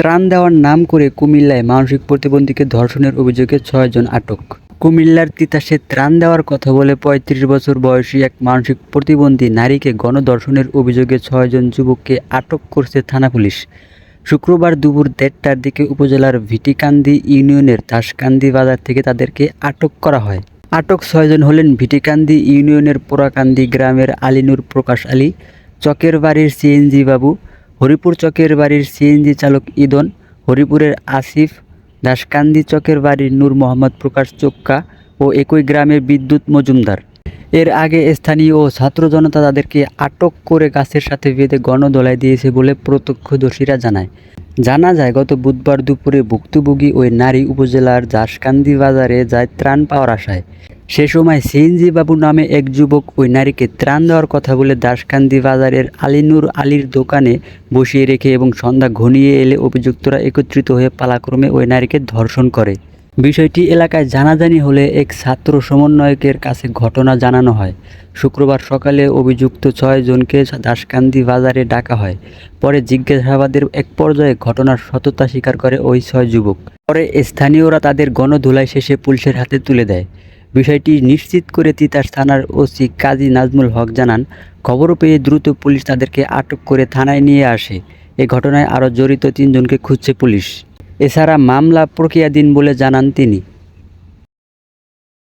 ত্রাণ দেওয়ার নাম করে কুমিল্লায় মানসিক প্রতিবন্ধীকে ধর্ষণের অভিযোগে ছয়জন আটক। কুমিল্লার তিতাসে ত্রাণ দেওয়ার কথা বলে পঁয়ত্রিশ বছর বয়সী এক মানসিক প্রতিবন্ধী নারীকে গণধর্ষণের অভিযোগে ছয়জন যুবককে আটক করছে থানা পুলিশ। শুক্রবার দুপুর দেড়টার দিকে উপজেলার ভিটিকান্দি ইউনিয়নের দাসকান্দি বাজার থেকে তাদেরকে আটক করা হয়। আটক ছয়জন হলেন ভিটিকান্দি ইউনিয়নের পোড়াকান্দি গ্রামের আলিনুর প্রকাশ আলী চকের বাড়ির সিএনজি বাবু হরিপুর চকের বাড়ির সিএনজি চালক ইদন, হরিপুরের আসিফ, দাসকান্দি চকের বাড়ির নূর মোহাম্মদ প্রকাশ চোক্কা ও একই গ্রামের বিদ্যুৎ মজুমদার। এর আগে স্থানীয় ছাত্র জনতা তাদেরকে আটক করে গাছের সাথে বেঁধে গণদোলায় দিয়েছে বলে প্রত্যক্ষদর্শীরা জানায়। জানা যায়, গত বুধবার দুপুরে ভুক্তভোগী ওই নারী উপজেলার দাসকান্দি বাজারে যায় ত্রাণ পাওয়ার আশায়। সে সময় সিএনজি বাবু নামে এক যুবক ওই নারীকে ত্রাণ দেওয়ার কথা বলে দাসকান্দি বাজারের আলিনুর আলীর দোকানে বসিয়ে রেখে এবং সন্ধ্যা ঘনিয়ে এলে অভিযুক্তরা একত্রিত হয়ে পালাক্রমে ওই নারীকে ধর্ষণ করে। বিষয়টি এলাকায় জানাজানি হলে এক ছাত্র সমন্বয়কের কাছে ঘটনা জানানো হয়। শুক্রবার সকালে অভিযুক্ত ছয় জনকে দাসকান্দি বাজারে ডাকা হয়। পরে জিজ্ঞাসাবাদের এক পর্যায়ে ঘটনার সততা স্বীকার করে ওই ছয় যুবক। পরে স্থানীয়রা তাদের গণধুলাই শেষে পুলিশের হাতে তুলে দেয়। বিষয়টি নিশ্চিত করে তিতাস থানার ওসি কাজী নাজমুল হক জানান খবর পেয়ে দ্রুত পুলিশ তাদেরকে আটক করে থানায় নিয়ে আসে। এ ঘটনায় আরও জড়িত তিনজনকে খুঁজছে পুলিশ। এছাড়া মামলা প্রক্রিয়াধীন বলে জানান তিনি।